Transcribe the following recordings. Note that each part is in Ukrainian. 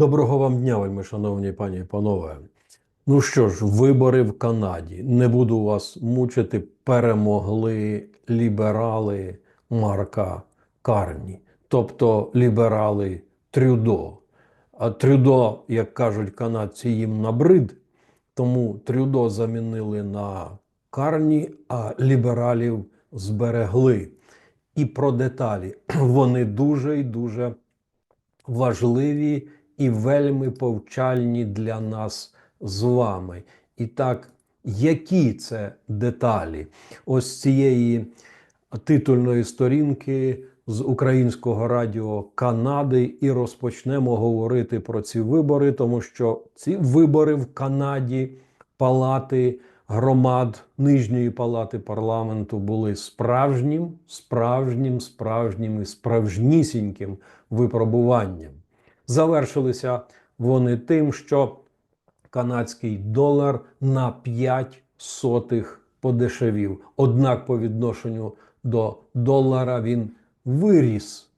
Доброго вам дня, вельми шановні пані і панове. Ну що ж, вибори в Канаді. Не буду вас мучити. Перемогли ліберали Марка Карні, тобто ліберали Трюдо. А Трюдо, як кажуть канадці, їм набрид, тому Трюдо замінили на Карні, а лібералів зберегли. І про деталі. Вони дуже і дуже важливі і вельми повчальні для нас з вами. І так, які це деталі ось цієї титульної сторінки з Українського радіо Канади, і розпочнемо говорити про ці вибори, тому що ці вибори в Канаді, палати громад Нижньої палати парламенту були справжнім, справжнім, справжнім і справжнісіньким випробуванням. Завершилися вони тим, що канадський долар на 5 сотих подешевів. Однак, по відношенню до долара він виріс,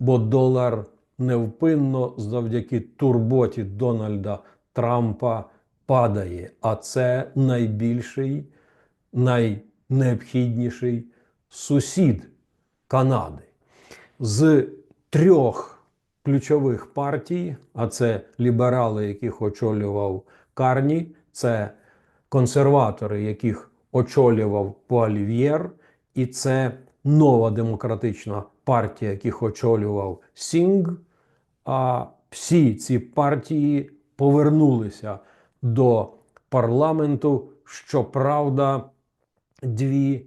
бо долар невпинно завдяки турботі Дональда Трампа падає. А це найбільший, найнеобхідніший сусід Канади. З трьох ключових партій, а це ліберали, яких очолював Карні, це консерватори, яких очолював Пуалів'єр, і це нова демократична партія, яких очолював Сінг. А всі ці партії повернулися до парламенту. Щоправда, дві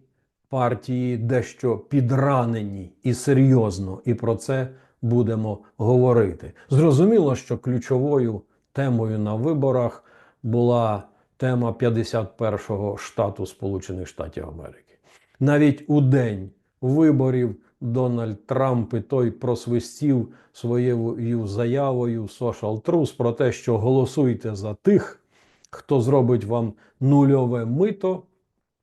партії дещо підранені і серйозно, і про це будемо говорити. Зрозуміло, що ключовою темою на виборах була тема 51-го штату Сполучених Штатів Америки. Навіть у день виборів Дональд Трамп і той просвистів своєю заявою в Social Truth про те, що голосуйте за тих, хто зробить вам нульове мито,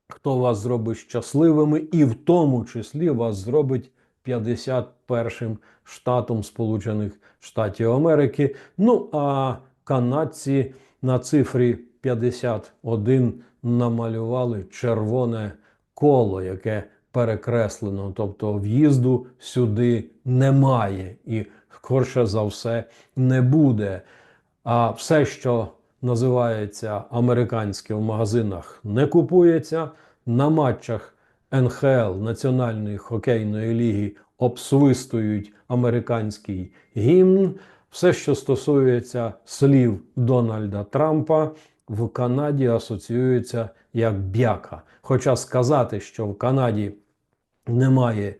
хто вас зробить щасливими, і в тому числі вас зробить 51-м штатом Сполучених Штатів Америки. Ну а канадці на цифрі 51 намалювали червоне коло, яке перекреслено, тобто в'їзду сюди немає і, скорше за все, не буде. А все, що називається американське в магазинах, не купується на матчах НХЛ Національної хокейної ліги обсвистують американський гімн. Все, що стосується слів Дональда Трампа, в Канаді асоціюється як бяка. Хоча сказати, що в Канаді немає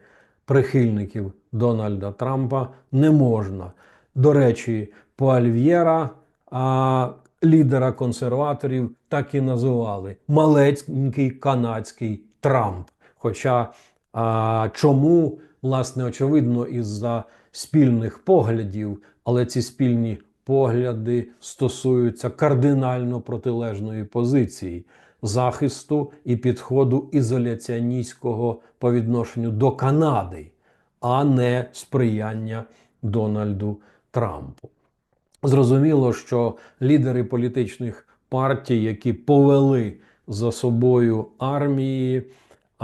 прихильників Дональда Трампа, не можна. До речі, Пуальв'єра, а лідера консерваторів так і називали маленький канадський Трамп. Хоча а, чому, власне, очевидно, із-за спільних поглядів, але ці спільні погляди стосуються кардинально протилежної позиції захисту і підходу ізоляціоністського по відношенню до Канади, а не сприяння Дональду Трампу. Зрозуміло, що лідери політичних партій, які повели за собою армії,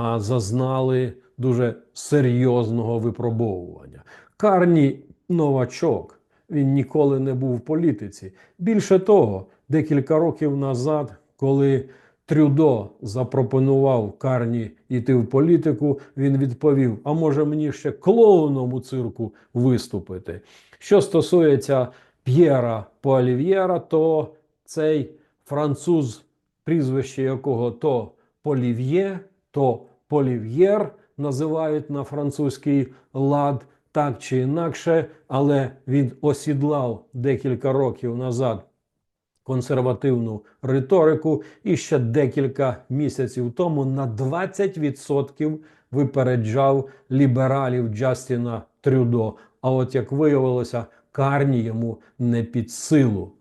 а зазнали дуже серйозного випробовування. Карні новачок, він ніколи не був в політиці. Більше того, декілька років назад, коли Трюдо запропонував Карні йти в політику, він відповів: А може мені ще клоуном у цирку виступити? Що стосується П'єра Пуалів'єра, то цей француз, прізвище якого то Полів'є, то Полів'єр називають на французький лад так чи інакше, але він осідлав декілька років назад консервативну риторику і ще декілька місяців тому на 20% випереджав лібералів Джастіна Трюдо. А от як виявилося, Карні йому не під силу.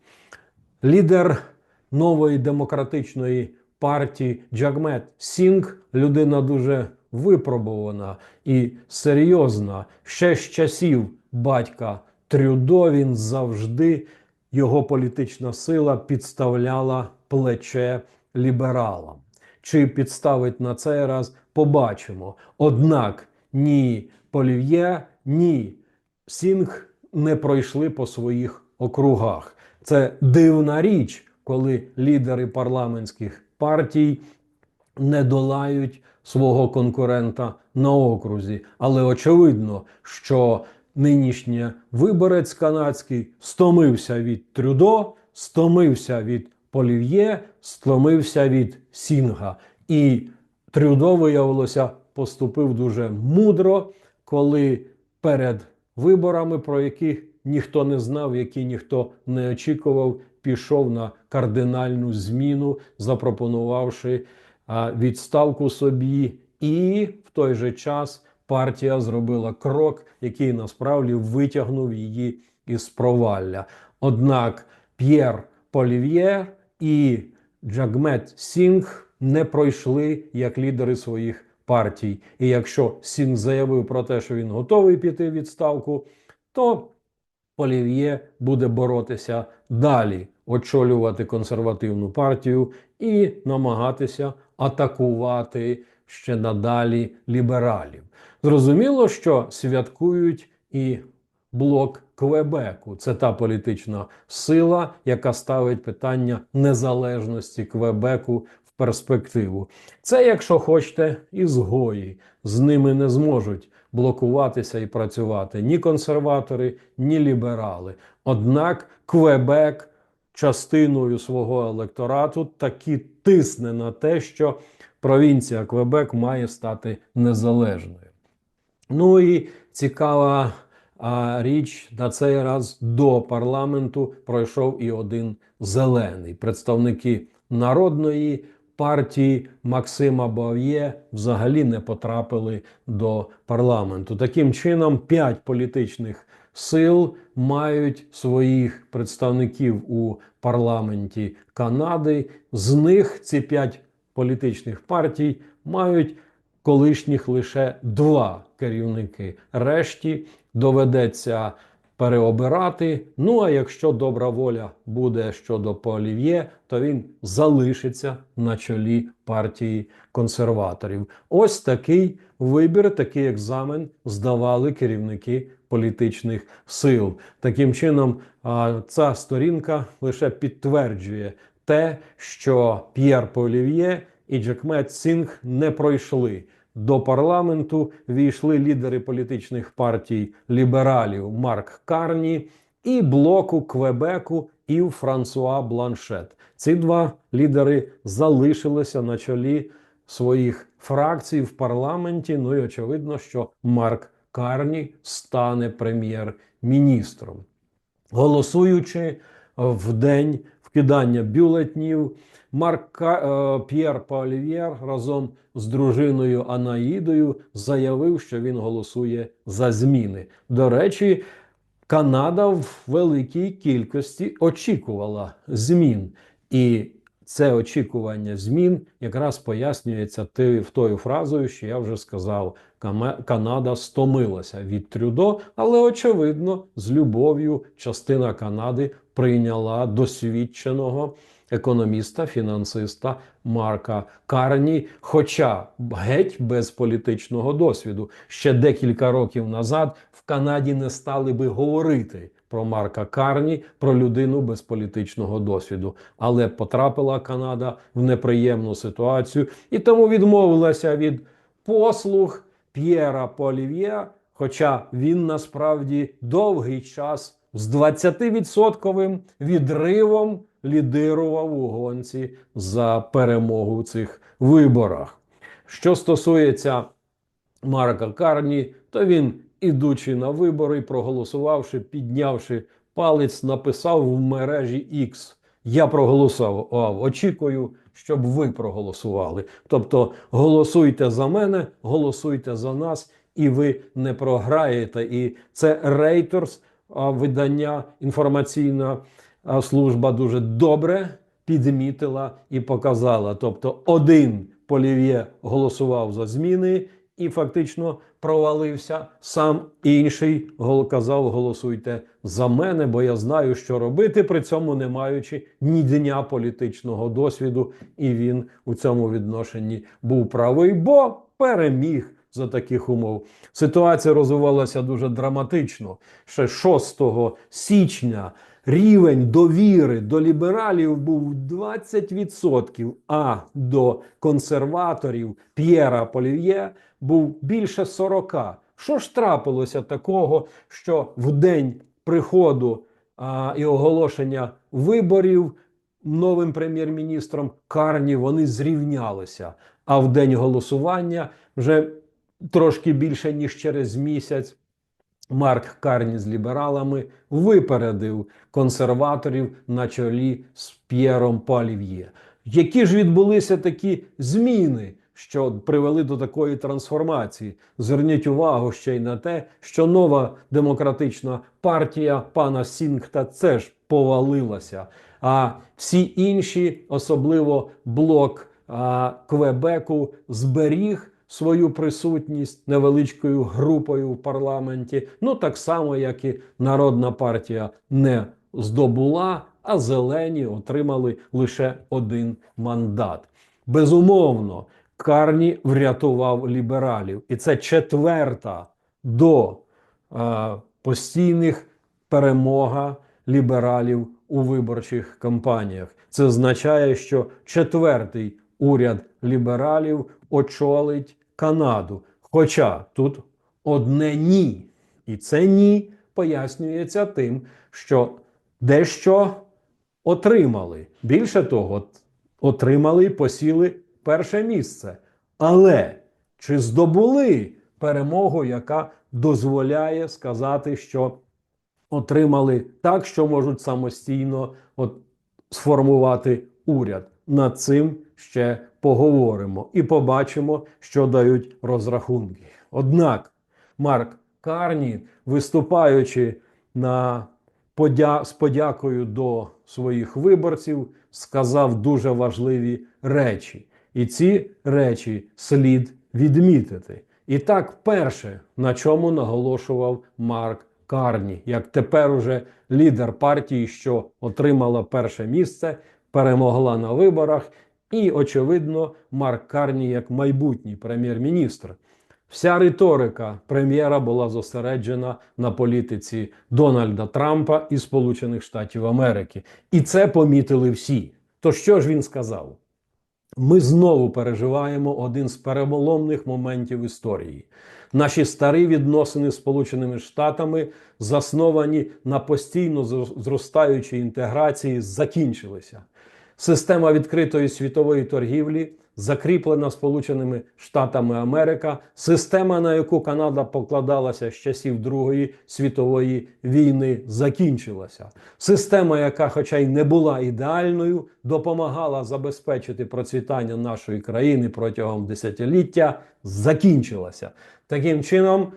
Лідер нової демократичної партії Джагмет Сінг людина дуже випробувана і серйозна. Ще з часів батька Трюдо він завжди його політична сила підставляла плече лібералам. Чи підставить на цей раз, побачимо. Однак ні Полів'є, ні Сінг не пройшли по своїх округах. Це дивна річ, коли лідери парламентських партій не долають свого конкурента на окрузі. Але очевидно, що нинішній виборець канадський стомився від Трюдо, стомився від Полів'є, стомився від Сінга. І Трюдо, виявилося, поступив дуже мудро, коли перед виборами, про яких ніхто не знав, які ніхто не очікував, пішов на кардинальну зміну, запропонувавши відставку собі, і в той же час партія зробила крок, який насправді витягнув її із провалля. Однак П'єр Полів'єр і Джагмет Сінг не пройшли як лідери своїх партій. І якщо Сінг заявив про те, що він готовий піти в відставку, то Олів'є буде боротися далі, очолювати консервативну партію і намагатися атакувати ще надалі лібералів. Зрозуміло, що святкують і блок Квебеку. Це та політична сила, яка ставить питання незалежності Квебеку в перспективу. Це, якщо хочете, ізгої. З ними не зможуть блокуватися і працювати ні консерватори, ні ліберали. Однак Квебек частиною свого електорату таки тисне на те, що провінція Квебек має стати незалежною. Ну і цікава а, річ на цей раз до парламенту пройшов і один зелений. Представники народної партії Максима Бав'є взагалі не потрапили до парламенту. Таким чином, п'ять політичних сил мають своїх представників у парламенті Канади. З них ці п'ять політичних партій мають колишніх лише два керівники. Решті доведеться переобирати. Ну а якщо добра воля буде щодо Полів'є, то він залишиться на чолі партії консерваторів. Ось такий вибір, такий екзамен здавали керівники політичних сил. Таким чином, ця сторінка лише підтверджує те, що П'єр Полів'є і Джекмет Сінг не пройшли. До парламенту війшли лідери політичних партій лібералів Марк Карні і блоку Квебеку Ів Франсуа Бланшет. Ці два лідери залишилися на чолі своїх фракцій в парламенті. Ну і очевидно, що Марк Карні стане прем'єр-міністром. Голосуючи в день вкидання бюлетнів, Марк е, П'єр Паолів'єр разом з дружиною Анаїдою заявив, що він голосує за зміни. До речі, Канада в великій кількості очікувала змін, і це очікування змін якраз пояснюється тою фразою, що я вже сказав. Канада стомилася від Трюдо, але очевидно, з любов'ю частина Канади прийняла досвідченого економіста, фінансиста Марка Карні, хоча геть без політичного досвіду. Ще декілька років назад в Канаді не стали би говорити про Марка Карні, про людину без політичного досвіду. Але потрапила Канада в неприємну ситуацію і тому відмовилася від послуг П'єра Полів'є, хоча він насправді довгий час з 20% відривом лідирував у гонці за перемогу в цих виборах. Що стосується Марка Карні, то він, ідучи на вибори, проголосувавши, піднявши палець, написав в мережі X. Я проголосував. Очікую, щоб ви проголосували. Тобто голосуйте за мене, голосуйте за нас, і ви не програєте. І це Reuters, видання інформаційна служба дуже добре підмітила і показала. Тобто, один Полів'є голосував за зміни, і фактично провалився. Сам інший казав: голосуйте за мене, бо я знаю, що робити, при цьому не маючи ні дня політичного досвіду. І він у цьому відношенні був правий, бо переміг за таких умов. Ситуація розвивалася дуже драматично. Ще 6 січня рівень довіри до лібералів був 20%, а до консерваторів П'єра Полів'є був більше 40%. Що ж трапилося такого, що в день приходу а, і оголошення виборів новим прем'єр-міністром Карні вони зрівнялися. А в день голосування вже трошки більше ніж через місяць Марк Карні з лібералами випередив консерваторів на чолі з П'єром Палів'є. Які ж відбулися такі зміни, що привели до такої трансформації? Зверніть увагу ще й на те, що нова демократична партія пана Сінгта це ж повалилася. А всі інші, особливо блок а, Квебеку, зберіг свою присутність невеличкою групою в парламенті. Ну так само, як і Народна партія не здобула, а зелені отримали лише один мандат. Безумовно, Карні врятував лібералів, і це четверта до е, постійних перемога лібералів у виборчих кампаніях. Це означає, що четвертий уряд лібералів очолить Канаду. Хоча тут одне ні. І це ні пояснюється тим, що дещо отримали. Більше того, отримали і посіли перше місце. Але чи здобули перемогу, яка дозволяє сказати, що отримали так, що можуть самостійно от, сформувати уряд? Над цим ще поговоримо і побачимо, що дають розрахунки. Однак Марк Карні, виступаючи на подя... з подякою до своїх виборців, сказав дуже важливі речі. І ці речі слід відмітити. І так, перше, на чому наголошував Марк Карні, як тепер уже лідер партії, що отримала перше місце, перемогла на виборах, і, очевидно, Марк Карні як майбутній прем'єр-міністр. Вся риторика прем'єра була зосереджена на політиці Дональда Трампа і Сполучених Штатів Америки. І це помітили всі. То що ж він сказав? Ми знову переживаємо один з переломних моментів історії. Наші старі відносини з Сполученими Штатами, засновані на постійно зростаючій інтеграції, закінчилися. Система відкритої світової торгівлі, закріплена Сполученими Штатами Америка, система, на яку Канада покладалася з часів Другої світової війни, закінчилася. Система, яка, хоча й не була ідеальною, допомагала забезпечити процвітання нашої країни протягом десятиліття, закінчилася. Таким чином,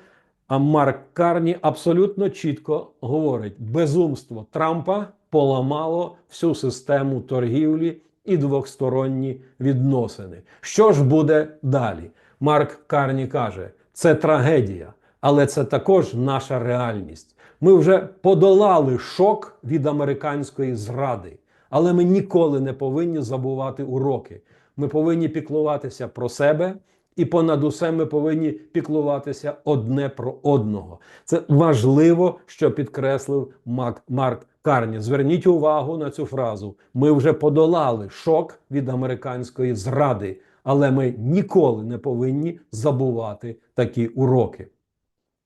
Марк Карні абсолютно чітко говорить: безумство Трампа поламало всю систему торгівлі і двосторонні відносини. Що ж буде далі? Марк Карні каже: це трагедія, але це також наша реальність. Ми вже подолали шок від американської зради, але ми ніколи не повинні забувати уроки. Ми повинні піклуватися про себе. І понад усе ми повинні піклуватися одне про одного. Це важливо, що підкреслив Марк Карні. Зверніть увагу на цю фразу. Ми вже подолали шок від американської зради, але ми ніколи не повинні забувати такі уроки.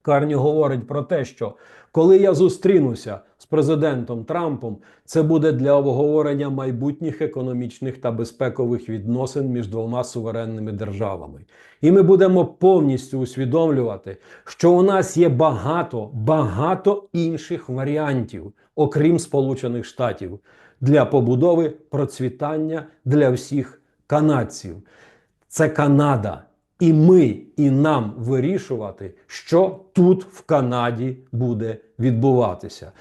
Карні говорить про те, що коли я зустрінуся з президентом Трампом, це буде для обговорення майбутніх економічних та безпекових відносин між двома суверенними державами. І ми будемо повністю усвідомлювати, що у нас є багато, багато інших варіантів, окрім Сполучених Штатів, для побудови процвітання для всіх канадців. Це Канада. І ми, і нам вирішувати, що тут в Канаді буде відбуватися.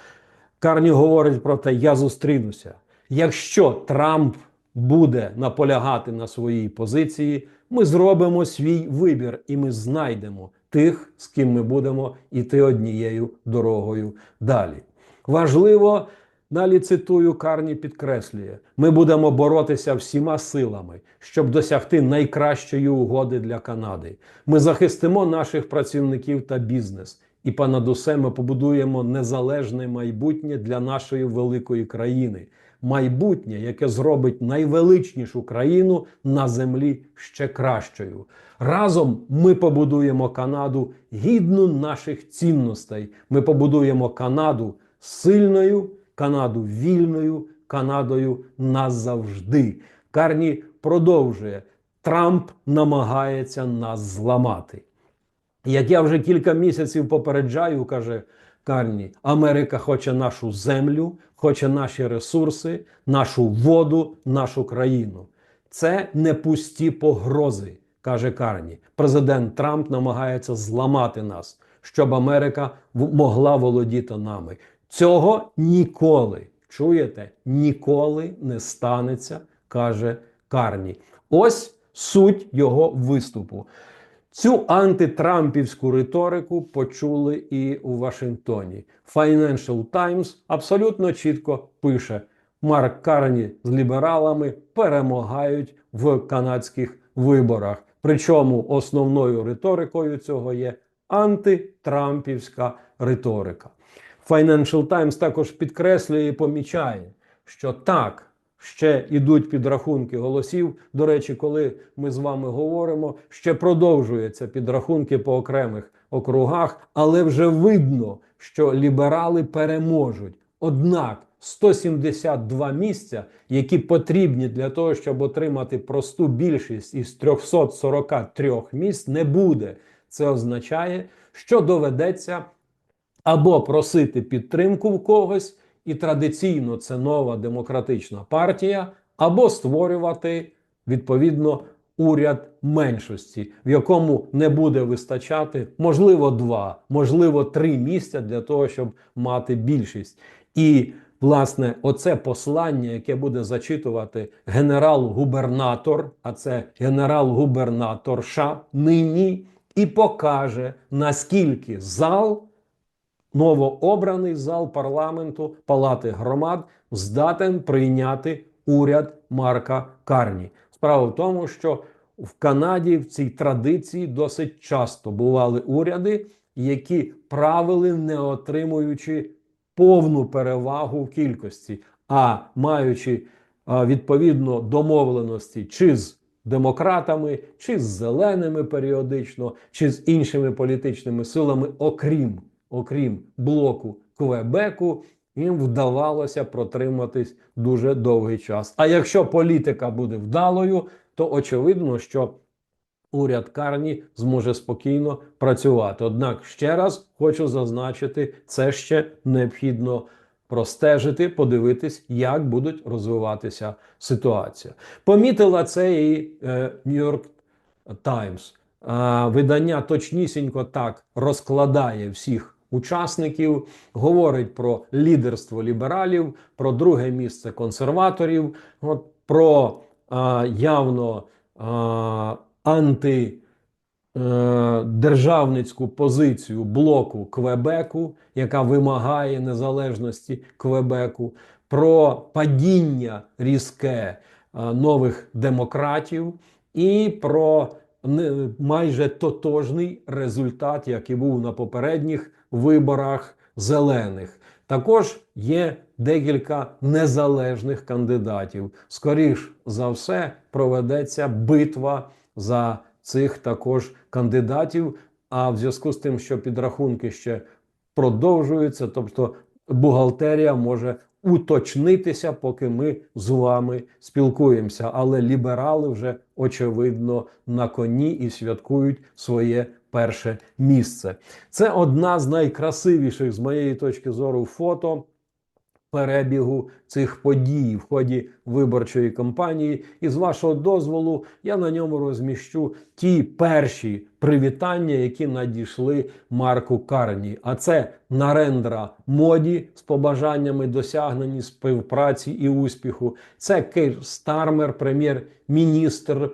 Карні говорить про те, я зустрінуся. Якщо Трамп буде наполягати на своїй позиції, ми зробимо свій вибір і ми знайдемо тих, з ким ми будемо йти однією дорогою далі. Важливо, далі цитую, Карні підкреслює: ми будемо боротися всіма силами, щоб досягти найкращої угоди для Канади. Ми захистимо наших працівників та бізнес. І понад усе ми побудуємо незалежне майбутнє для нашої великої країни, майбутнє, яке зробить найвеличнішу країну на землі ще кращою. Разом ми побудуємо Канаду гідну наших цінностей. Ми побудуємо Канаду сильною, Канаду вільною, Канадою назавжди. Карні продовжує. Трамп намагається нас зламати. Як я вже кілька місяців попереджаю, каже Карні, Америка хоче нашу землю, хоче наші ресурси, нашу воду, нашу країну. Це не пусті погрози, каже Карні. Президент Трамп намагається зламати нас, щоб Америка могла володіти нами. Цього ніколи, чуєте, ніколи не станеться, каже Карні. Ось суть його виступу. Цю антитрампівську риторику почули і у Вашингтоні. Financial Times абсолютно чітко пише: Марк Карні з лібералами перемагають в канадських виборах. Причому основною риторикою цього є антитрампівська риторика. Financial Times також підкреслює і помічає, що так, ще йдуть підрахунки голосів. До речі, коли ми з вами говоримо, ще продовжуються підрахунки по окремих округах, але вже видно, що ліберали переможуть. Однак 172 місця, які потрібні для того, щоб отримати просту більшість із 343 місць, не буде. Це означає, що доведеться або просити підтримку в когось, і традиційно це нова демократична партія, або створювати відповідно уряд меншості, в якому не буде вистачати можливо два, можливо, три місця для того, щоб мати більшість. І власне оце послання, яке буде зачитувати генерал-губернатор, а це генерал-губернаторша нині, і покаже наскільки зал новообраний зал парламенту Палати громад здатен прийняти уряд Марка Карні. Справа в тому, що в Канаді в цій традиції досить часто бували уряди, які правили, не отримуючи повну перевагу в кількості, а маючи відповідно домовленості чи з демократами, чи з зеленими періодично, чи з іншими політичними силами, окрім окрім блоку Квебеку, їм вдавалося протриматись дуже довгий час. А якщо політика буде вдалою, то очевидно, що уряд Карні зможе спокійно працювати. Однак ще раз хочу зазначити, це ще необхідно простежити, подивитись, як будуть розвиватися ситуація. Помітила це і е, York Times. А, видання точнісінько так розкладає всіх учасників, говорить про лідерство лібералів, про друге місце консерваторів, от, про а, явно а, анти. е, Державницьку позицію блоку Квебеку, яка вимагає незалежності Квебеку, про падіння різке нових демократів і про майже тотожний результат, який був на попередніх виборах зелених. Також є декілька незалежних кандидатів. Скоріш за все, проведеться битва за цих також кандидатів. А в зв'язку з тим, що підрахунки ще продовжуються, тобто бухгалтерія може уточнитися, поки ми з вами спілкуємося. Але ліберали вже очевидно на коні і святкують своє перше місце. Це одна з найкрасивіших з моєї точки зору фото. Перебігу цих подій в ході виборчої кампанії, і з вашого дозволу я на ньому розміщу ті перші привітання, які надійшли Марку Карні. А це Нарендра Моді з побажаннями досягнені співпраці і успіху. Це Кейр Стармер, прем'єр-міністр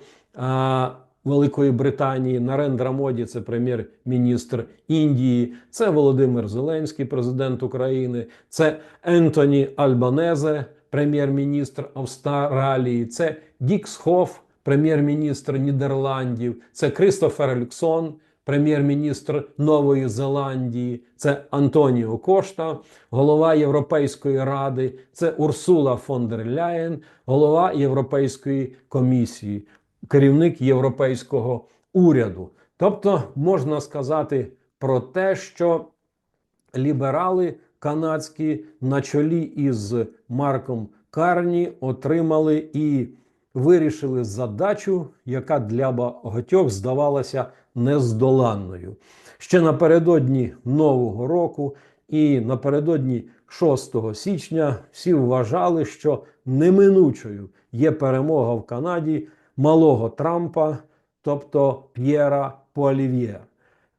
Великої Британії, Нарендра Моді, це прем'єр-міністр Індії, це Володимир Зеленський, президент України, це Ентоні Альбанезе, прем'єр-міністр Австралії, це Дікс Хофф, прем'єр-міністр Нідерландів, це Кристофер Люксон, прем'єр-міністр Нової Зеландії, це Антоніо Кошта, голова Європейської ради, це Урсула фон дер Ляєн, голова Європейської комісії, керівник європейського уряду. Тобто можна сказати про те, що ліберали канадські на чолі із Марком Карні отримали і вирішили задачу, яка для багатьох здавалася нездоланною. Ще напередодні Нового року і напередодні 6 січня всі вважали, що неминучою є перемога в Канаді малого Трампа, тобто П'єра Пуалів'є.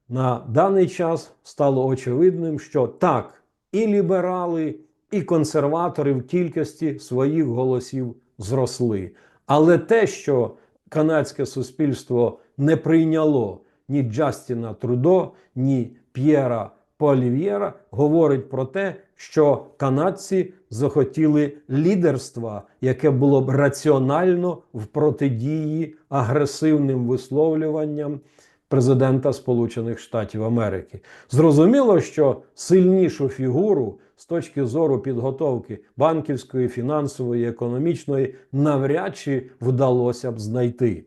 На даний час стало очевидним, що так, і ліберали, і консерватори в кількості своїх голосів зросли. Але те, що канадське суспільство не прийняло ні Джастіна Трудо, ні П'єра Полів'єра, говорить про те, що канадці захотіли лідерства, яке було б раціонально в протидії агресивним висловлюванням президента Сполучених Штатів Америки. Зрозуміло, що сильнішу фігуру з точки зору підготовки банківської, фінансової, економічної навряд чи вдалося б знайти.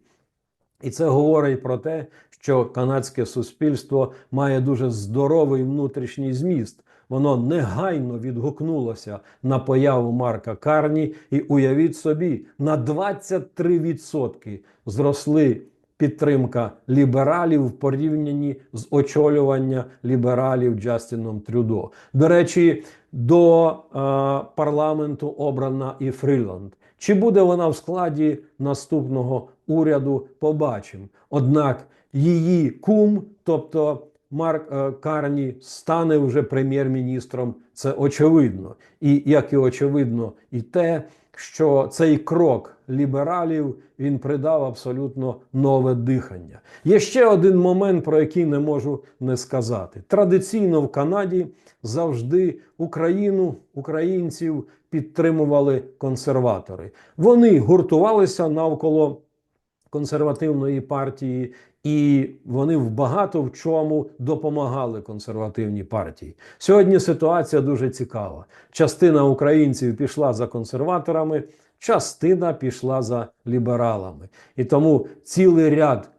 І це говорить про те, що канадське суспільство має дуже здоровий внутрішній зміст. Воно негайно відгукнулося на появу Марка Карні, і уявіть собі, на 23% зросли підтримка лібералів в порівнянні з очолювання лібералів Джастіном Трюдо. До речі, до е, парламенту обрана і Фріланд. Чи буде вона в складі наступного уряду? Побачимо. Однак її кум, тобто Марк е, Карні, стане вже прем'єр-міністром. Це очевидно. І як і очевидно, і те, що цей крок лібералів він придав абсолютно нове дихання. Є ще один момент, про який не можу не сказати. Традиційно в Канаді завжди Україну, українців підтримували консерватори. Вони гуртувалися навколо консервативної партії. І вони в багато в чому допомагали консервативній партії. Сьогодні ситуація дуже цікава. Частина українців пішла за консерваторами, частина пішла за лібералами. І тому цілий ряд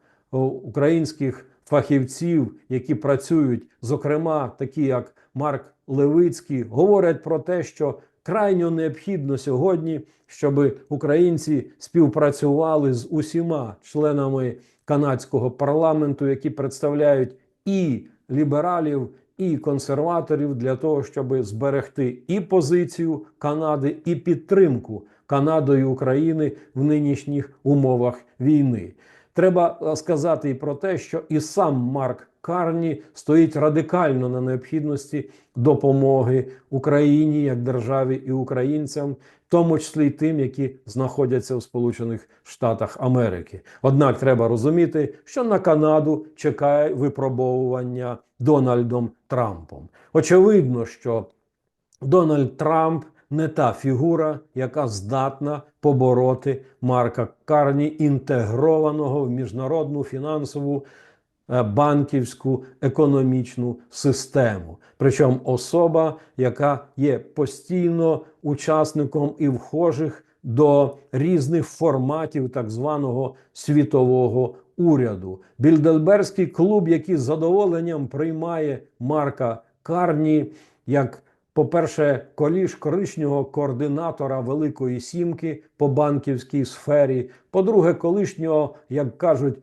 українських фахівців, які працюють, зокрема, такі як Марк Левицький, говорять про те, що крайньо необхідно сьогодні, щоб українці співпрацювали з усіма членами канадського парламенту, які представляють і лібералів, і консерваторів для того, щоб зберегти і позицію Канади, і підтримку Канадою України в нинішніх умовах війни. Треба сказати і про те, що і сам Марк Карні стоїть радикально на необхідності допомоги Україні як державі і українцям, тому числі й тим, які знаходяться в Сполучених Штатах Америки. Однак треба розуміти, що на Канаду чекає випробовування Дональдом Трампом. Очевидно, що Дональд Трамп не та фігура, яка здатна побороти Марка Карні, інтегрованого в міжнародну фінансову. Банківську економічну систему, причому особа, яка є постійно учасником і вхожих до різних форматів так званого світового уряду. Більдельберський клуб, який з задоволенням приймає Марка Карні як по-перше, коліж колишнього координатора Великої Сімки по банківській сфері. По-друге, колишнього, як кажуть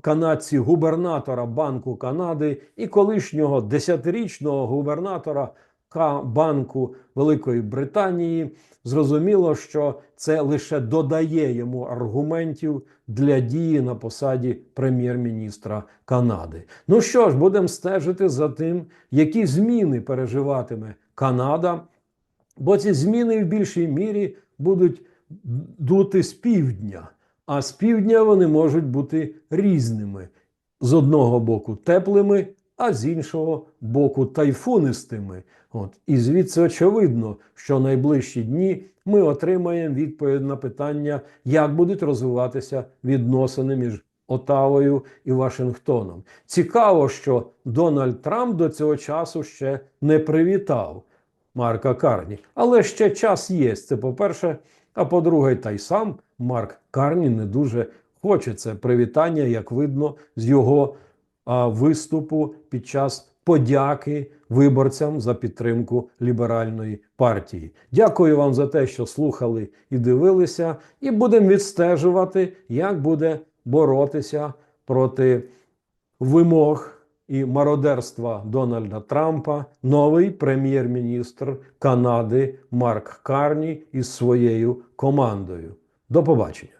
канадці, губернатора Банку Канади і колишнього десятирічного губернатора банку Великої Британії. Зрозуміло, що це лише додає йому аргументів для дії на посаді прем'єр-міністра Канади. Ну що ж, будемо стежити за тим, які зміни переживатиме Канада, бо ці зміни в більшій мірі будуть дути з півдня, а з півдня вони можуть бути різними. З одного боку теплими, а з іншого боку тайфунистими. От. І звідси очевидно, що найближчі дні ми отримаємо відповідь на питання, як будуть розвиватися відносини між Отавою і Вашингтоном. Цікаво, що Дональд Трамп до цього часу ще не привітав Марка Карні. Але ще час є. Це по-перше. А по-друге, та й сам Марк Карні не дуже хоче це привітання, як видно, з його а, виступу під час подяки виборцям за підтримку ліберальної партії. Дякую вам за те, що слухали і дивилися, і будемо відстежувати, як буде боротися проти вимог і мародерства Дональда Трампа новий прем'єр-міністр Канади Марк Карні із своєю командою. До побачення.